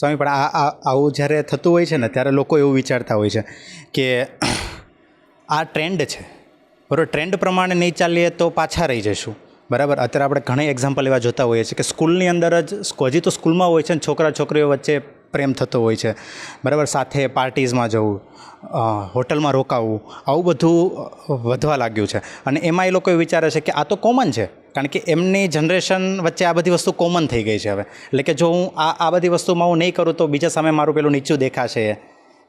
સ્વામી, પણ આ આવું જ્યારે થતું હોય છે ને, ત્યારે લોકો એવું વિચારતા હોય છે કે આ ટ્રેન્ડ છે. બરાબર ટ્રેન્ડ પ્રમાણે નહીં ચાલીએ તો પાછા રહી જઈશું. બરાબર? અત્યારે આપણે ઘણા એક્ઝામ્પલ એવા જોતા હોઈએ છીએ કે સ્કૂલની અંદર જ હજી તો સ્કૂલમાં હોય છે ને છોકરા છોકરીઓ વચ્ચે પ્રેમ થતો હોય છે. બરાબર? સાથે પાર્ટીઝમાં જવું હોટલમાં રોકાવું, આવું બધું વધવા લાગ્યું છે. અને એમાં એ લોકો વિચારે છે કે આ તો કોમન છે. કારણ કે એમની જનરેશન વચ્ચે આ બધી વસ્તુ કોમન થઈ ગઈ છે હવે. એટલે કે જો હું આ આ બધી વસ્તુમાં હું નહીં કરું તો બીજા સામે મારું પેલું નીચું દેખાશે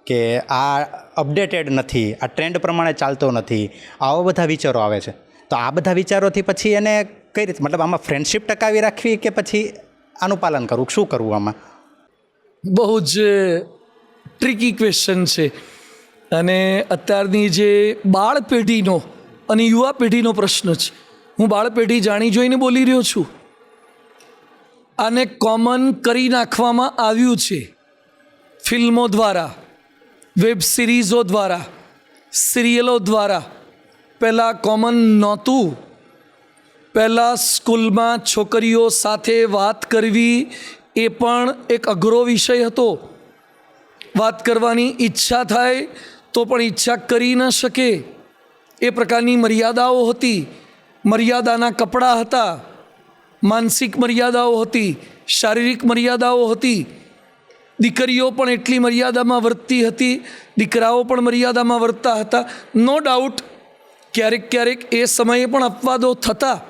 કે આ અપડેટેડ નથી, આ ટ્રેન્ડ પ્રમાણે ચાલતો નથી, આવા બધા વિચારો આવે છે. તો આ બધા વિચારોથી પછી એને કઈ રીતે, મતલબ આમાં ફ્રેન્ડશિપ ટકાવી રાખવી કે પછી આનું પાલન કરવું? શું કરવું આમાં? બહુ જ ટ્રિકી ક્વેશ્ચન છે. અને અત્યારની જે બાળ પેઢીનો અને યુવા પેઢીનો પ્રશ્ન છે. હું બાળ પેઢી જાણી જોઈને બોલી રહ્યો છું. આને કોમન કરી નાખવામાં આવ્યું છે. ફિલ્મો દ્વારા, વેબ સિરીઝો દ્વારા, સિરિયલો દ્વારા. પહેલાં કોમન નહોતું. પહેલાં સ્કૂલમાં છોકરીઓ સાથે વાત કરવી એ પણ એક અઘરો વિષય હતો. વાત કરવાની ઈચ્છા થાય તો પણ ઈચ્છા કરી ન શકે. એ પ્રકારની મર્યાદાઓ હતી. મર્યાદાના કપડાં હતા. માનસિક મર્યાદાઓ હતી. શારીરિક મર્યાદાઓ હતી. દીકરીઓ પણ એટલી મર્યાદામાં વર્તતી હતી. દીકરાઓ પણ મર્યાદામાં વર્તતા હતા. નો ડાઉટ, ક્યારેક ક્યારેક એ સમયે પણ અપવાદો થતા.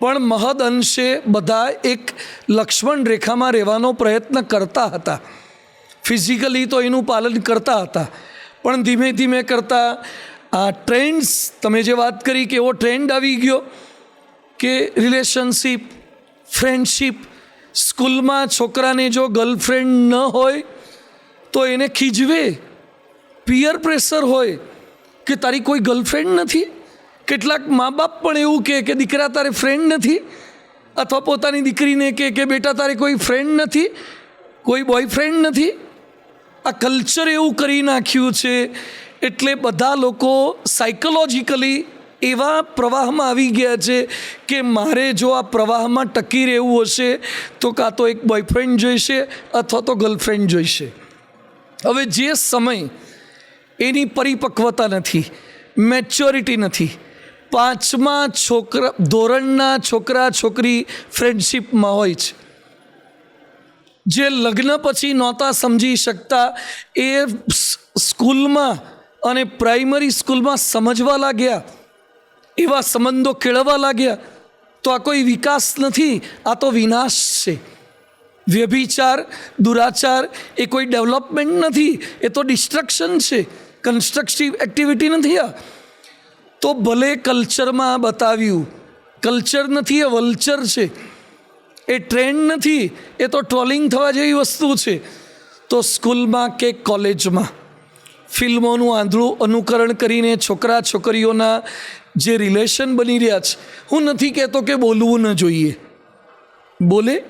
પણ મહદ અંશે બધા એક લક્ષ્મણ રેખામાં રહેવાનો પ્રયત્ન કરતા હતા. ફિઝિકલી તો એનું પાલન કરતા હતા. પણ ધીમે ધીમે કરતાં આ ટ્રેન્ડ્સ તમે જે વાત કરી કે એવો ટ્રેન્ડ આવી ગયો કે રિલેશનશીપ ફ્રેન્ડશીપ સ્કૂલમાં છોકરાને જો ગર્લફ્રેન્ડ ન હોય તો એને ખીજવે. પિયર પ્રેશર હોય કે તારી કોઈ ગર્લફ્રેન્ડ નથી? કેટલાક મા બાપ પણ એવું કહે કે દીકરા તારે ફ્રેન્ડ નથી, અથવા પોતાની દીકરીને કહે કે બેટા તારે કોઈ ફ્રેન્ડ નથી, કોઈ બોયફ્રેન્ડ નથી. આ કલ્ચર એવું કરી નાખ્યું છે, એટલે બધા લોકો સાયકોલોજીકલી એવા પ્રવાહમાં આવી ગયા છે કે મારે જો આ પ્રવાહમાં ટકી રહેવું હશે, તો કાં તો એક બોયફ્રેન્ડ જોઈશે, અથવા તો ગર્લફ્રેન્ડ જોઈશે. હવે જે સમય એની પરિપક્વતા નથી મેચ્યોરિટી નથી પાંચમા છોકરા, ધોરણના છોકરા, છોકરી ફ્રેન્ડશિપમાં હોય છે. જે લગ્ન પછી નહોતા સમજી શકતા, એ સ્કૂલમાં અને પ્રાઇમરી સ્કૂલમાં સમજવા લાગ્યા, એવા સંબંધો કેળવવા લાગ્યા, તો આ કોઈ વિકાસ નથી, આ તો વિનાશ છે. વ્યભિચાર, દુરાચાર, એ કોઈ ડેવલપમેન્ટ નથી, એ તો ડિસ્ટ્રક્શન છે. કન્સ્ટ્રક્ટિવ એક્ટિવિટી નથી આ. તો ભલે કલ્ચરમાં બતાવ્યું, કલ્ચર નથી, એ વલ્ચર છે. એ ટ્રેન્ડ નથી, એ તો ટ્રોલિંગ થવા જેવી વસ્તુ છે. તો સ્કૂલમાં કે કોલેજમાં ફિલ્મોનું આંધળું અનુકરણ કરીને છોકરા છોકરીઓના જે રિલેશન બની રહ્યા છે, હું નથી કહેતો કે બોલવું ન જોઈએ. બોલે?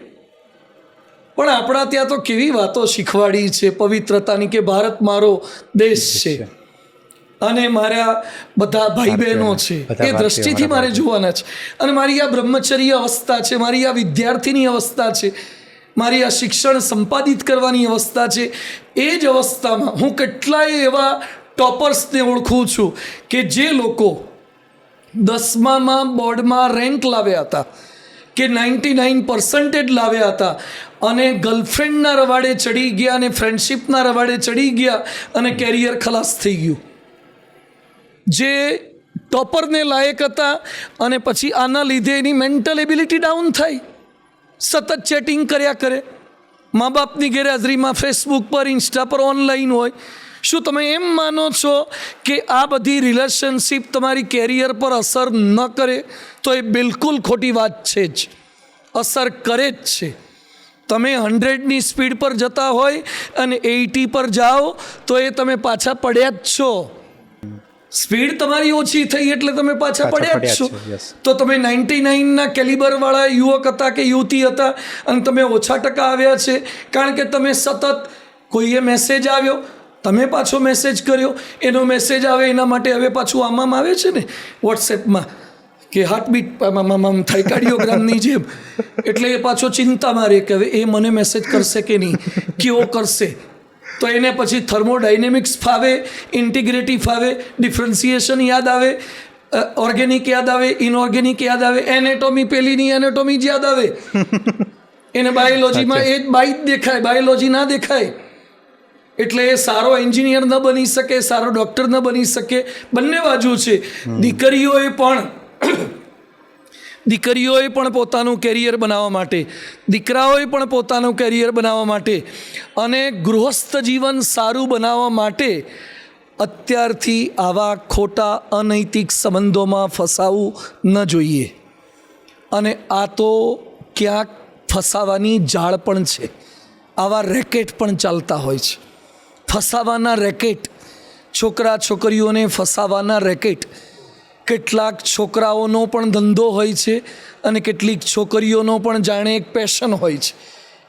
પણ આપણા ત્યાં તો કેવી વાતો શીખવાડી છે, પવિત્રતાની કે ભારત મારો દેશ છે. અને મારા બધા ભાઈ બહેનો છે એ દ્રષ્ટિથી મારે જોવાના છે. અને મારી આ બ્રહ્મચર્ય અવસ્થા છે મારી આ વિદ્યાર્થીની અવસ્થા છે મારી આ શિક્ષણ સંપાદિત કરવાની અવસ્થા છે એ જ અવસ્થામાં હું કેટલાય એવા ટોપર્સને ઓળખું છું કે જે લોકો દસમામાં બોર્ડમાં રેન્ક લાવ્યા હતા કે નાઇન્ટી નાઇન પર્સન્ટેજ લાવ્યા હતા અને ગર્લફ્રેન્ડના રવાડે ચડી ગયા અને ફ્રેન્ડશિપના રવાડે ચડી ગયા અને કેરિયર ખલાસ થઈ ગયું. જે ટોપરને લાયક હતા અને પછી આના લીધે એની મેન્ટલ એબિલિટી ડાઉન થાય સતત ચેટિંગ કર્યા કરે. મા બાપની ગેરહાજરીમાં ફેસબુક પર ઇન્સ્ટા પર ઓનલાઈન હોય. શું તમે એમ માનો છો કે આ બધી રિલેશનશિપ તમારી કેરિયર પર અસર ન કરે? તો એ બિલકુલ ખોટી વાત છે જ. અસર કરે જ છે. તમે હંડ્રેડની સ્પીડ પર જતા હોય અને એઇટી પર જાઓ, તો એ તમે પાછા પડ્યા જ છો. સ્પીડ તમારી ઓછી થઈ એટલે તમે પાછા પડ્યા જ છો. તો તમે નાઇન્ટી નાઇનના કેલિબરવાળા યુવક હતા કે યુવતી હતા અને તમે ઓછા ટકા આવ્યા છે? કારણ કે તમે સતત કોઈએ મેસેજ આવ્યો તમે પાછો મેસેજ કર્યો એનો મેસેજ આવે એના માટે હવે પાછું આમામ આવે છે ને વોટ્સએપમાં કે હાર્ટબીટ આમ થાય કાર્ડિયોગ્રામની જેમ. એટલે એ પાછો ચિંતા મારે કે હવે એ મને મેસેજ કરશે કે નહીં? કેવો કરશે? તો એને પછી થર્મોડાયનેમિક્સ ફાવે ઇન્ટિગ્રેટી ફાવે ડિફરન્સિએશન યાદ આવે ઓર્ગેનિક યાદ આવે ઇનઓર્ગેનિક યાદ આવે એનેટોમી પેલીની એનેટોમી જ યાદ આવે. એને બાયોલોજીમાં એ જ બાઈ જ દેખાય બાયોલોજી ના દેખાય. એટલે એ સારો એન્જિનિયર ન બની શકે સારો ડૉક્ટર ન બની શકે બંને બાજુ છે. દીકરીઓએ પણ દીકરીઓએ પણ પોતાનું કેરિયર બનાવવા માટે, દીકરાઓએ પણ પોતાનું કેરિયર બનાવવા માટે અને ગૃહસ્થ જીવન સારું બનાવવા માટે અત્યારથી આવા ખોટા અનૈતિક સંબંધોમાં ફસાવું ન જોઈએ. અને આ તો ક્યાંક ફસાવાની જાળ પણ છે. આવા રેકેટ પણ ચાલતા હોય છે. ફસાવાના રેકેટ, છોકરા છોકરીઓને ફસાવાના રેકેટ કેટલાક છોકરાઓનો પણ ધંધો હોય છે અને કેટલીક છોકરીઓનો પણ જાણે એક પેશન હોય છે,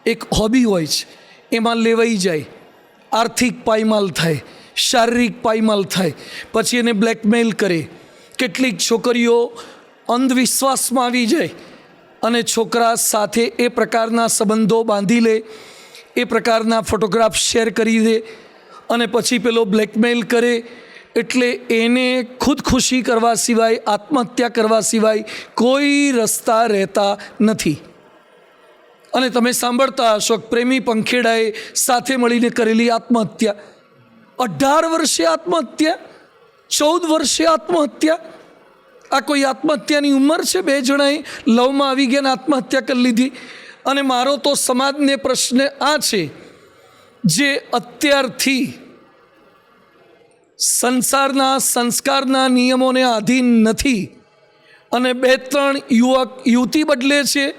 એક હોબી હોય છે. એમાં લેવાઈ જાય, આર્થિક પાયમાલ થાય, શારીરિક પાયમાલ થાય, પછી એને બ્લેકમેલ કરે. કેટલીક છોકરીઓ અંધવિશ્વાસમાં આવી જાય અને છોકરા સાથે એ પ્રકારના સંબંધો બાંધી લે, એ પ્રકારના ફોટોગ્રાફ શેર કરી દે અને પછી પેલો બ્લેકમેલ કરે એટલે એને ખુદખુશી કરવા સિવાય, આત્મહત્યા કરવા સિવાય કોઈ રસ્તા રહેતા નથી. અને તમે સાંભળતા હશો પ્રેમી પંખેડાએ સાથે મળીને કરેલી આત્મહત્યા. અઢાર વર્ષે આત્મહત્યા, ચૌદ વર્ષે આત્મહત્યા. આ કોઈ આત્મહત્યાની ઉંમર છે? બે જણાએ લવમાં આવી ગયા આત્મહત્યા કરી લીધી. અને મારો તો સમાજને પ્રશ્ન આ છે, જે અત્યારથી સંસારના, સંસ્કારના નિયમોને આધીન નથી. અને બે, ત્રણ યુવક, યુવતી બદલે છે.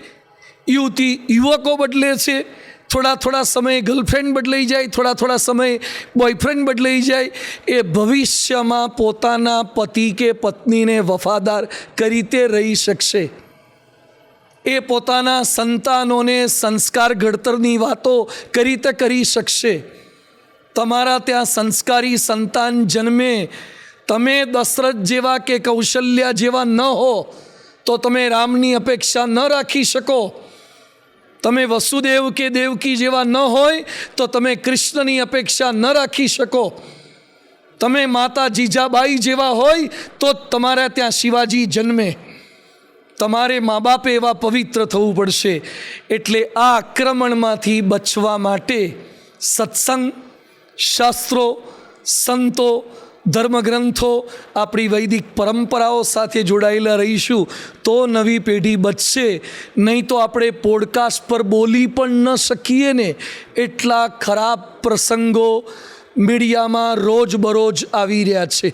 યુવતી, યુવકો બદલે છે. થોડા થોડા સમયે ગર્લફ્રેન્ડ બદલાઈ જાય, થોડા થોડા સમયે બોયફ્રેન્ડ બદલાઈ જાય. એ ભવિષ્યમાં પોતાના પતિ કે પત્નીને વફાદાર કઈ રીતે રહી શકશે. એ પોતાના સંતાનોને સંસ્કાર ઘડતરની વાતો કઈ રીતે કરી શકશે. તમારા ત્યાં સંસ્કારી સંતાન જન્મે, તમે દશરથ જેવા કે કૌશલ્યા જેવા ન હો, તો તમે રામની અપેક્ષા ન રાખી શકો. તમે વસુદેવ કે દેવકી જેવા ન હોય, તો તમે કૃષ્ણની અપેક્ષા ન રાખી શકો. તમે માતા જીજાબાઈ જેવા હોય, તો તમારા ત્યાં શિવાજી જન્મે. તમારે મા બાપે એવા પવિત્ર થવું પડશે. એટલે આ આક્રમણમાંથી બચવા માટે સત્સંગ શાસ્ત્રો, સંતો, ધર્મગ્રંથો, આપણી વૈદિક પરંપરાઓ સાથે જોડાયેલા રહીશું, તો નવી પેઢી બચશે. નહીં તો આપણે પોડકાસ્ટ પર બોલી પણ ન શકીએ ને. એટલા ખરાબ પ્રસંગો મીડિયામાં રોજબરોજ આવી રહ્યા છે.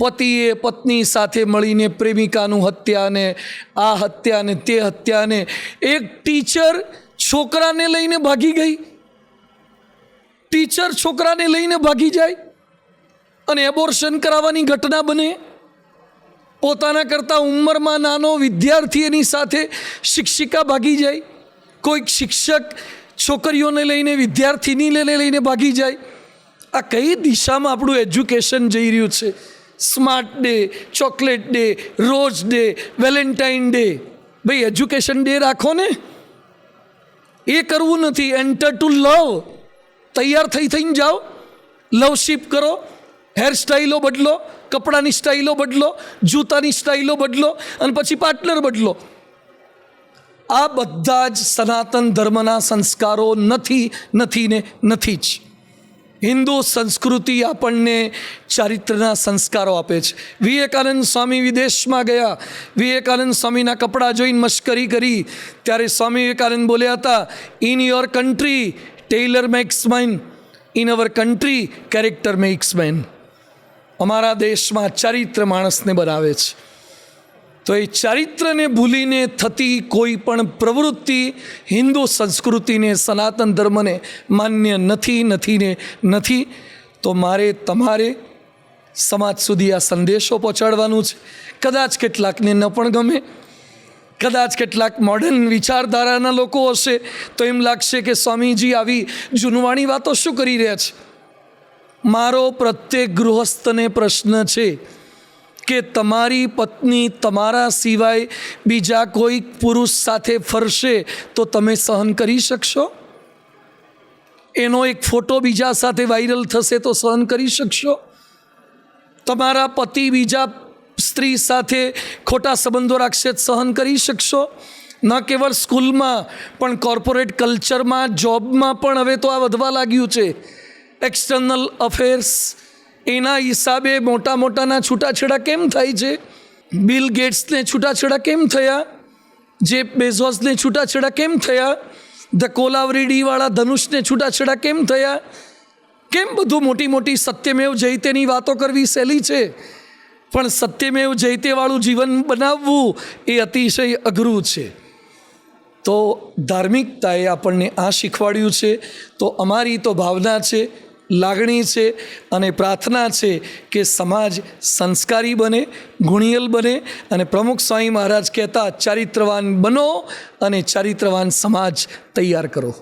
પતિએ પત્ની સાથે મળીને પ્રેમિકાનું હત્યાને આ હત્યાને તે હત્યાને એક ટીચર છોકરાને લઈને ભાગી ગઈ. ટીચર છોકરાને લઈને ભાગી જાય અને એબોર્શન કરાવવાની ઘટના બને. પોતાના કરતાં ઉંમરમાં નાનો વિદ્યાર્થી એની સાથે શિક્ષિકા ભાગી જાય. કોઈક શિક્ષક છોકરીઓને લઈને, વિદ્યાર્થીની લઈને ભાગી જાય. આ કઈ દિશામાં આપણું એજ્યુકેશન જઈ રહ્યું છે? Smart day chocolate day rose day valentine day ભાઈ એજ્યુકેશન ડે રાખો ને. એ કરવું નથી. એન્ટર ટુ લવ તૈયાર થઈ થઈને જાઓ. લવશીપ કરો. હેરસ્ટાઈલો બદલો. કપડાની સ્ટાઈલો બદલો. જૂતાની સ્ટાઈલો બદલો. અને પછી પાર્ટનર બદલો. આ બધા જ સનાતન ધર્મના સંસ્કારો નથી નથી ને નથી જ. હિન્દુ સંસ્કૃતિ આપણને ચારિત્રના સંસ્કારો આપે છે. વિવેકાનંદ સ્વામી વિદેશમાં ગયા. વિવેકાનંદ સ્વામીના કપડાં જોઈને મશ્કરી કરી. ત્યારે સ્વામી વિવેકાનંદ બોલ્યા હતા in your country tailor makes man in our country character makes man અમારા દેશમાં ચારિત્ર માણસને બનાવે છે. તો એ ચારિત્રને ભૂલીને થતી કોઈ પણ પ્રવૃત્તિ હિન્દુ સંસ્કૃતિને, સનાતન ધર્મને માન્ય નથી નથી ને નથી, તો મારે તમારે સમાજ સુધી આ સંદેશો પહોંચાડવાનું છે. કદાચ કેટલાકને ન પણ ગમે. કદાચ કેટલાક મોડર્ન વિચારધારાના લોકો હશે તો એમ લાગશે કે સ્વામીજી આવી જૂનવાણી વાતો શું કરી રહ્યા છે? મારો પ્રત્યેક ગૃહસ્થને પ્રશ્ન છે કે તમારી પત્ની તમારા સિવાય બીજા કોઈ પુરુષ સાથે ફરશે તો તમે સહન કરી શકશો? એનો એક ફોટો બીજા સાથે વાયરલ થશે તો સહન કરી શકશો? તમારા પતિ બીજા સ્ત્રી સાથે ખોટા સંબંધો રાખશે સહન કરી શકશો. ન કેવળ સ્કૂલમાં, પણ કોર્પોરેટ કલ્ચરમાં, જોબમાં પણ હવે તો આ વધવા લાગ્યું છે. એક્સટર્નલ અફેર્સ, એના હિસાબે મોટા મોટાના છૂટાછેડા કેમ થાય છે? બિલ ગેટ્સને છૂટાછેડા કેમ થયા? જે બેઝોસને છૂટાછેડા કેમ થયા? ધ કોલાવરીડીવાળા ધનુષને છૂટાછેડા કેમ થયા? કેમ બધું મોટી મોટી સત્યમેવ જયતેની વાતો કરવી સહેલી છે? પણ સત્યમેવ જયતેવાળું જીવન બનાવવું એ અતિશય અઘરું છે. તો ધાર્મિકતાએ આપણને આ શીખવાડ્યું છે. તો અમારી તો ભાવના છે, લાગણી છે અને પ્રાર્થના છે કે સમાજ સંસ્કારી બને, ગુણિયલ બને અને પ્રમુખ સ્વામી મહારાજ કહેતા, ચારિત્રવાન બનો અને ચારિત્રવાન સમાજ તૈયાર કરો.